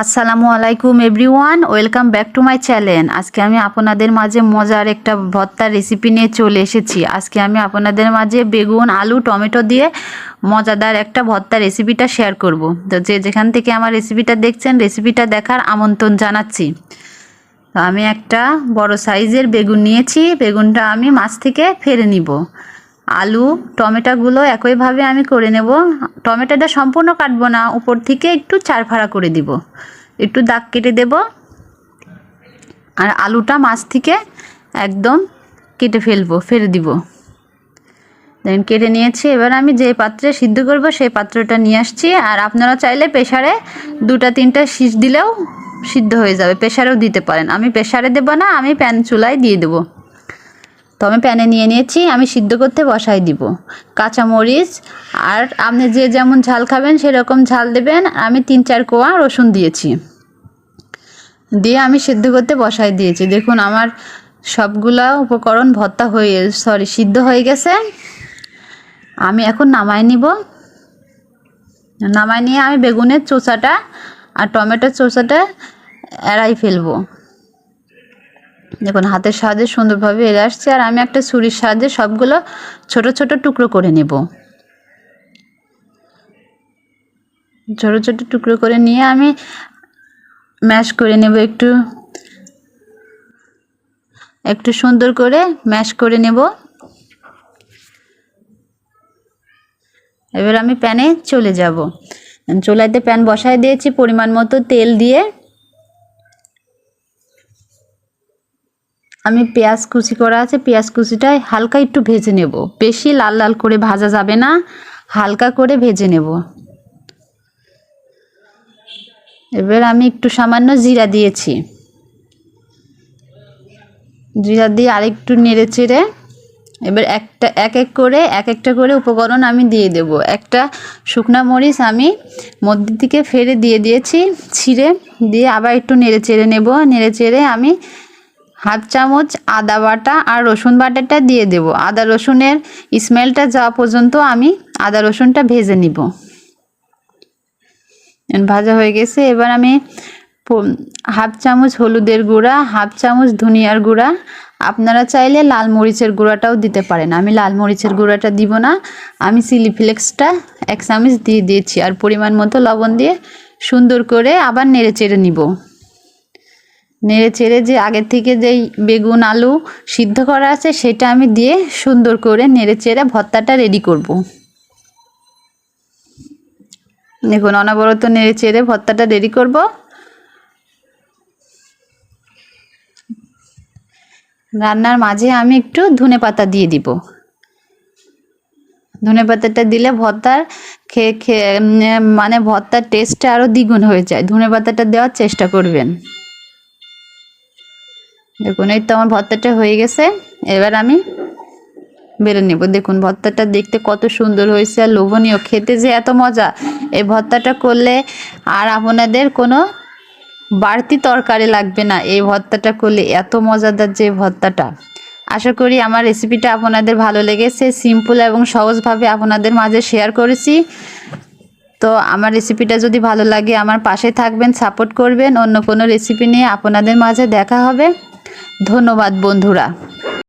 আসসালামু আলাইকুম everyone, welcome back to my channel. আজকে আমি আপনাদের মাঝে মজার একটা ভর্তার রেসিপি নিয়ে চলে এসেছি। আজকে আমি আপনাদের মাঝে বেগুন, আলু, টমেটো দিয়ে মজাদার একটা ভর্তার রেসিপিটা শেয়ার করব। তো যে যেখান থেকে আমার রেসিপিটা দেখছেন, রেসিপিটা দেখার আমন্ত্রণ জানাচ্ছি। তো আমি একটা বড় সাইজের বেগুন নিয়েছি। বেগুনটা আমি মাছ থেকে ফেলে নিব। আলু, টমেটোগুলো একইভাবে আমি করে নেব। টমেটোটা সম্পূর্ণ কাটবো না, উপর থেকে একটু চার ফাড়া করে দিব। একটু দাগ কেটে দেব। আর আলুটা মাছ থেকে একদম কেটে ফেলব, ফেলে দিব। দেন কেটে নিয়েছি। এবার আমি যে পাত্রে সিদ্ধ করব, সেই পাত্রটা নিয়ে আসছি। আর আপনারা চাইলে প্রেশারে দুটা, তিনটা শীষ দিলেও সিদ্ধ হয়ে যাবে। প্রেশারেও দিতে পারেন। আমি প্রেশারে দেবো না, আমি প্যান চুলায় দিয়ে দেবো। তো আমি প্যানে নিয়ে নিয়েছি, আমি সিদ্ধ করতে বসাই দিব। কাঁচামরিচ আর আপনি যে যেমন ঝাল খাবেন সেরকম ঝাল দেবেন। আমি তিন চার কোয়া রসুন দিয়েছি। দিয়ে আমি সিদ্ধ করতে বসাই দিয়েছি। দেখুন আমার সবগুলা উপকরণ ভর্তা হয়ে সরি সিদ্ধ হয়ে গেছে। আমি এখন নামাই নিব। নামাই নিয়ে আমি বেগুনের চোচাটা আর টমেটোর চোচাটা এড়াই ফেলব। দেখুন, হাতের সাহায্যে সুন্দরভাবে এড়ে আসছে আর আমি একটা ছুরির সাহায্যে সবগুলো ছোট ছোট টুকরো করে নেব। ছোট ছোট টুকরো করে নিয়ে আমি ম্যাশ করে নেব একটু। একটু সুন্দর করে ম্যাশ করে নেব। এবার আমি প্যানে চলে যাব। চুলাইতে প্যান বসাই দিয়েছি পরিমাণ মতো তেল দিয়ে। আমি পেঁয়াজ কুচি করা আছে, পেঁয়াজ কুচিটা হালকা একটু ভেজে নেব। বেশি লাল লাল করে ভাজা যাবে না, হালকা করে ভেজে নেব। এবার আমি একটু সামান্য জিরা দিয়েছি। জিরা দিয়ে আরেকটু নেড়ে চেড়ে এবার একটা, এক এক করে, এক একটা করে উপকরণ আমি দিয়ে দেব। একটা শুকনা মরিচ আমি মধ্যে দিকে ফেরে দিয়ে দিয়েছি, ছিঁড়ে দিয়ে আবার একটু নেড়ে চেড়ে নেব। নেড়ে চেড়ে আমি হাফ চামচ আদা বাটা আর রসুন বাটাটা দিয়ে দেব। আদা রসুনের স্মেলটা যাওয়া পর্যন্ত আমি আদা রসুনটা ভেজে নিব। ভাজা হয়ে গেছে। এবার আমি হাফ চামচ হলুদের গুঁড়া, হাফ চামচ ধনিয়ার গুঁড়া। আপনারা চাইলে লাল মরিচের গুঁড়াটাও দিতে পারেন। আমি লাল মরিচের গুঁড়াটা দিব না। আমি চিলি ফ্লেক্সটা এক চামচ দিয়ে দিয়েছি। আর পরিমাণ মতো লবণ দিয়ে সুন্দর করে আবার নেড়ে চেড়ে নিব। নেড়ে চেড়ে যে আগের থেকে যেই বেগুন আলু সিদ্ধ করা আছে, সেটা আমি দিয়ে সুন্দর করে নেড়ে চেড়ে ভর্তাটা রেডি করব। দেখুন, অনবরত নেড়ে চেড়ে ভর্তাটা রেডি করব। রান্নার মাঝে আমি একটু ধনে পাতা দিয়ে দিব। ধনে পাতাটা দিলে ভর্তার খেয়ে খেয়ে মানে ভর্তার টেস্টটা আরও দ্বিগুণ হয়ে যায়। ধনে পাতাটা দেওয়ার চেষ্টা করবেন। দেখুন, এই তো আমার ভর্তাটা হয়ে গেছে। এবার আমি বেড়ে নেব। দেখুন ভর্তাটা দেখতে কত সুন্দর হয়েছে আর লোভনীয়। খেতে যে এত মজা। এই ভর্তাটা করলে আর আপনাদের কোনো বাড়তি তরকারি লাগবে না। এই ভর্তাটা করলে এত মজাদার যে ভর্তাটা আশা করি আমার রেসিপিটা আপনাদের ভালো লেগেছে। সিম্পল এবং সহজভাবে আপনাদের মাঝে শেয়ার করেছি। তো আমার রেসিপিটা যদি ভালো লাগে, আমার পাশে থাকবেন সাপোর্ট করবেন। অন্য কোনো রেসিপি নিয়ে আপনাদের মাঝে দেখা হবে। ধন্যবাদ বন্ধুরা।